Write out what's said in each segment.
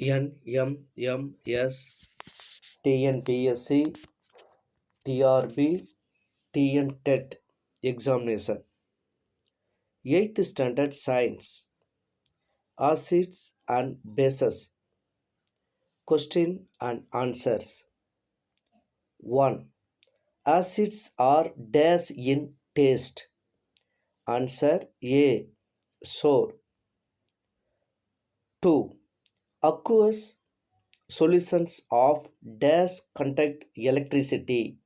NMMS TNPSC TRP TN dead examination eighth standard science acids and bases question and answers 1 acids are dash in taste answer a sour 2 aqueous solutions of dash contact electricity.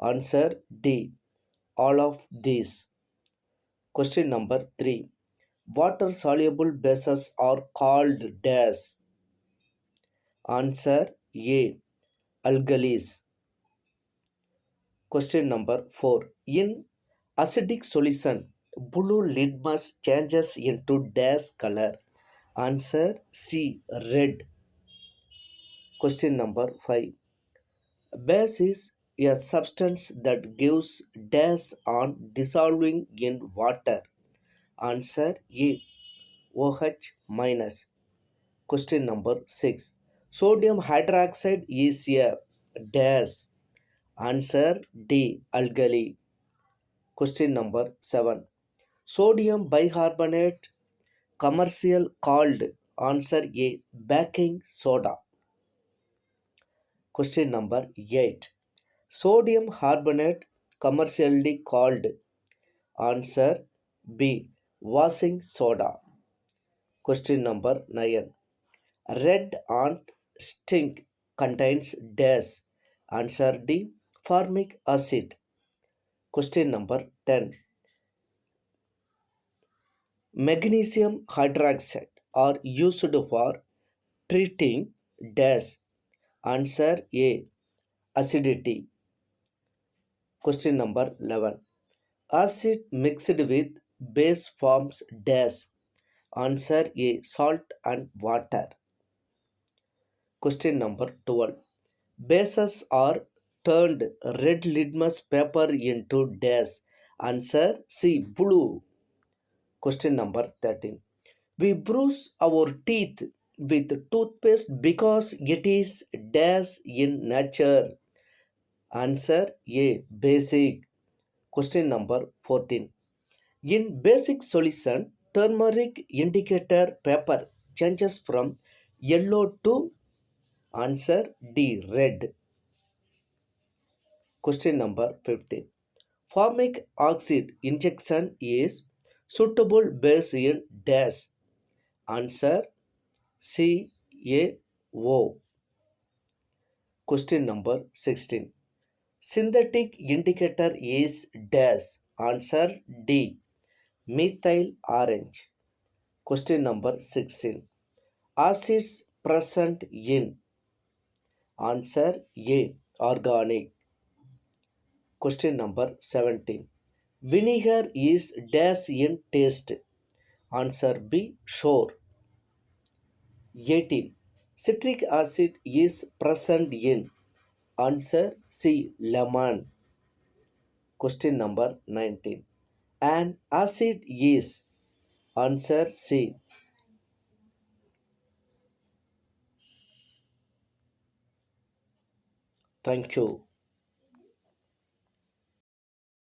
Answer d. All of these. Question number 3 water soluble bases are called dash. Answer a. Alkalis question number 4 in acidic solution blue litmus changes into dash color answer c red. Question number 5 base is a substance that gives dash on dissolving in water. Answer a oh minus. Question number 6 sodium hydroxide is a dash. Answer d alkali. Question number 7 sodium bicarbonate commercial called answer a baking soda. Question number 8 sodium carbonate commercially called answer b washing soda. Question number 9 red ant stink contains dash. Answer d formic acid. Question number 10 magnesium hydroxide are used for treating dash answer a acidity. Question number 11 acid mixed with base forms dash answer a salt and water. Question number 12 bases are turned red litmus paper into dash answer c blue question number 13 we brush our teeth with toothpaste because it is dash in nature. Answer a basic. Question number 14 in basic solution turmeric indicator paper changes from yellow to answer d red. Question number 15 formic oxide injection is suitable base in dash answer c a o question number 16 synthetic indicator is dash answer d methyl orange question number 16 acids present in answer a organic question number 17 vinegar is dash in taste answer b sure 18 citric acid is present in answer c lemon question number 19 an acid is answer c thank you